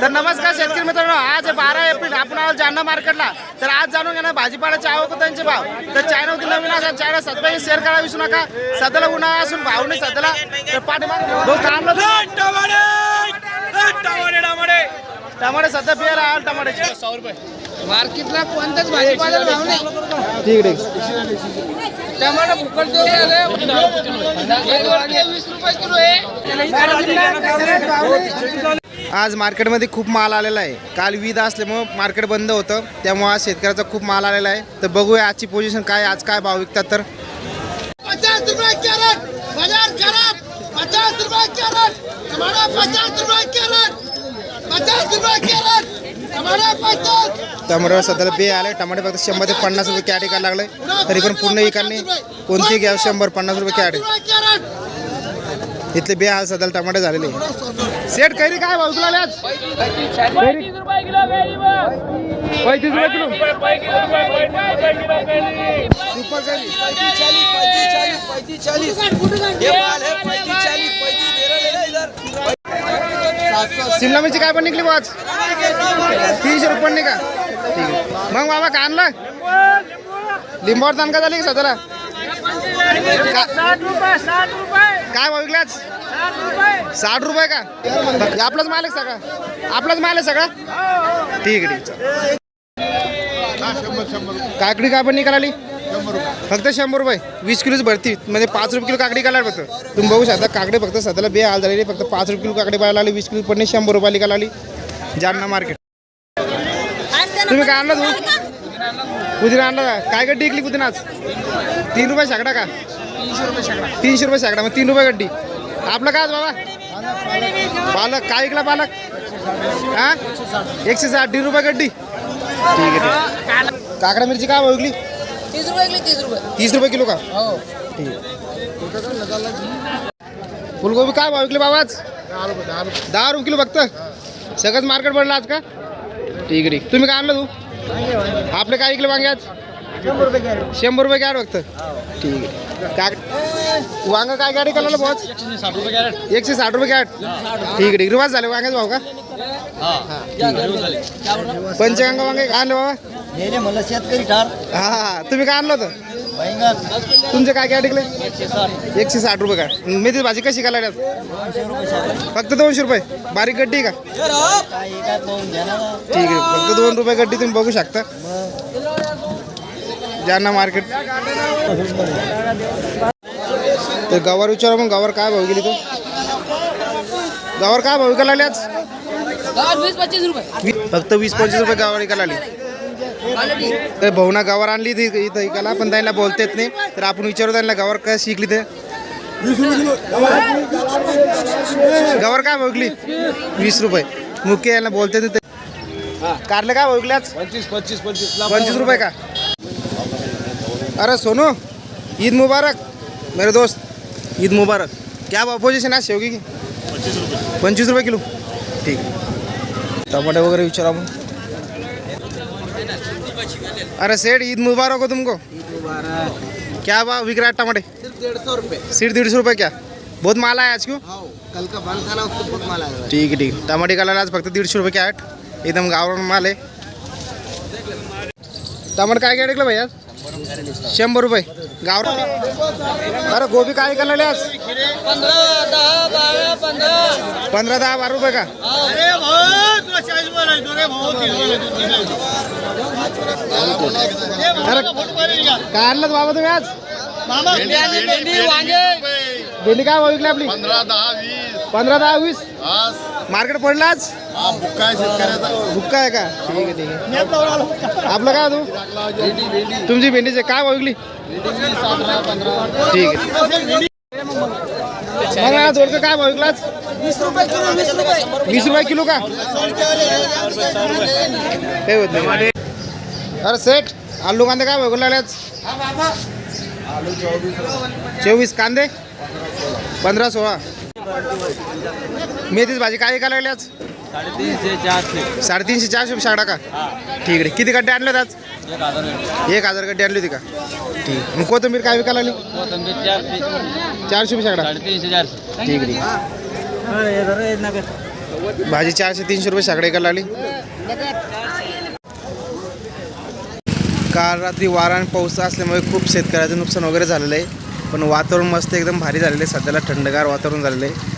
तर नमस्कार शेतकरी मित्रांनो आज बारा एप्रिल आपण आलो जालना मार्केटला. तर आज जाणून घेणार भाजीपाल्याचे आवक त्यांचे भाव. तर चॅनल नवीन असा चॅनल सध्या शेअर करा विसरू नका. सध्याला उन्हाळा असून भाव नाही सध्याला? टमाटे! सध्या बियाला आल टमाट्याचे सौ रुपये मार्केटला कोणताच भाजीपाला भाव नाही. ठीक आहे टमाटर फुकट देऊ वीस रुपये किलो आहे. आज मार्केटमध्ये खूप माल आलेला आहे. काल वीज असल्यामुळं मार्केट बंद होतं. त्यामुळे आज शेतकऱ्याचा खूप माल आलेला आहे. तर बघूया आजची पोझिशन काय आज काय भाव विकतात तर? पचास रुपए कैरेट. बाजार खराब. पचास रुपए कैरेट. हमारा पचास रुपए कैरेट. पचास रुपए कैरेट. हमारा पचास. टमाटर सध्याला बे आले टमाटे फक्त शंभर ते पन्नास रुपये कॅट विकायला लागले तरी पण पूर्ण विकायला कोणती घ्या शंभर पन्नास रुपये कॅट इथले बे आज सदल टमाटे झालेले. सेट कैरी काय भाऊ तुला आज पंचवीस रुपये किलो कैरी पैतीस रुपये किलो. सुपर कैरी. शिमला मिरची काय पण निघली बा आज? तीनशे रुपये नाही का ठीक आहे मग बाबा का आणलं? लिंबावर दान झाली का सध्याला साठ रुपये साठ रुपये. काय भाव विकलाच साठ रुपये का? आपलाच माल आहे सगळा? आपलाच माल आहे सगळा? ठीक आहे ठीक काकडी काय पण निघाली फक्त शंभर रुपये. वीस किलोच भरती. म्हणजे पाच रुपये किलो काकडी काढायला फक्त तुम्ही बघू शकता काकडे फक्त सध्याला बे हाल झालेली फक्त पाच रुपये किलो काकडी पाहायला लागली वीस किलो पण शंभर रुपये निघाला आली. जालना मार्केट. तुम्ही काय आणला तू? पुदिना आणला का? काय गड्डी इकली पुदिना आज तीन रुपये शाकडा का? तीनशे रुपये शेकडा मग तीन रुपये गड्डी. आपलं काय बाबा? पालक काय ऐकला पालक हा? एकशे साठ दीड रुपये गड्डी. ठीक आहे. काकडा मिरची काय विकली? तीस रुपये तीस रुपये. तीस रुपये किलो का? हो. ठीक. फुलगोबी काय भाव विकली बाबा आज? दहा रुपये किलो फक्त. सगळंच मार्केट पडलं आज का? ठीक आहे. ठीक तुम्ही काय आणलं तू? आपले काय विकले वांगे आज? शंभर रुपये कॅट फक्त? ठीक आहे. काय वांग काय गाडी करायला भाऊ एकशे साठ रुपये कॅट ठीक आहे ठीक रिवाज झाले वांग्याच भाव का? पंचगंगा वांगे काय आणले बाबा? मला शेतकरी ठार. हा हा तुम्ही काय आणलं होतं? तुमचे काय काय टिकले एकशे साठ. रुपये काय मेथी भाजी कशी घालायला फक्त दोनशे रुपये. बारीक गड्डी का? ठीक आहे फक्त दोन रुपये गड्डी तुम्ही बघू शकता. जालना मार्केट तर गवार विचारा मग गवार काय भाव गेली तू गवार काय भाव विकायला लागली आज? फक्त वीस पंचवीस रुपये गवार विकायला लागली. तर भाऊना गवार आणली ती इथं इकायला पण त्यांना बोलता येत नाही. तर आपण विचारू त्यांना गवार काय शिकली ते. गवार काय भावकली वीस रुपये. मुख्य यांना बोलते ते. कारले काय भावकले आज? पंचवीस पंचवीस पंचवीस. पंचवीस रुपये का? अरे सोनो, ईद मुबारक, मेरे दोस्त। ईद मुबारक। क्या भाव पोजिशन आहे शेवगी की? पंचवीस रुपये किलो। ठीक। टमाटे वगैरह विचारा मग अरे सेठ, ईद मुबारक हो तुमको। क्या भाव बिक रहा है टमाटे? सौ सिर्फ़ डेढ़ सौ रुपये क्या? बहुत माल है आज क्यों? कल का बंद था ना उसको बहुत माल आया ठीक है ठीक। टमाटे काढायला आज फक्त दीडशे रुपये कॅट एकदम गावरान माल आहे टमाटर काय काय टिकलं भैया शंभर रुपये. गावरान. अरे गोबी काय करायला आज? पंधरा दहा बारा रुपये का? अरे काय आणलं बाबा तुम्ही आज? भेंडी काय विकली आपली? पंधरा दहा वीस. मार्केट पडलं आज? हा बुक्का आहे का? ठीक आहे ठीक आहे. आपलं काय तू? तुमची भेंडीचे काय भाव विकली? ठीक आहे. मला जोडकं काय भाव? वीस रुपये किलो का? काही होत अरे सेठ आलू कांदे काय भाव लागले आज चोवीस कांदे? पंधरा सोळा. मेथीच भाजी काय काय लागली आज साडेतीनशे चारशे. साडेतीनशे चारशे रुपये शाडा का? ठीक आहे. किती गड्डे आणले आज? एक हजार एक हजार गड्डी आणली होती का? ठीक. मग कोथिंबीर काय विकायला कोथंबीर चारशे. चारशे रुपये साडेतीनशे चारशे. ठीक आहे भाजी चारशे तीनशे रुपये शाकडे एका लावली काल रात्री वारा आणि पाऊस असल्यामुळे खूप शेतकऱ्याचं नुकसान वगैरे झालेलं आहे. पण वातावरण मस्त एकदम भारी झालेलं आहे. सध्याला थंडगार वातावरण झालेलं आहे.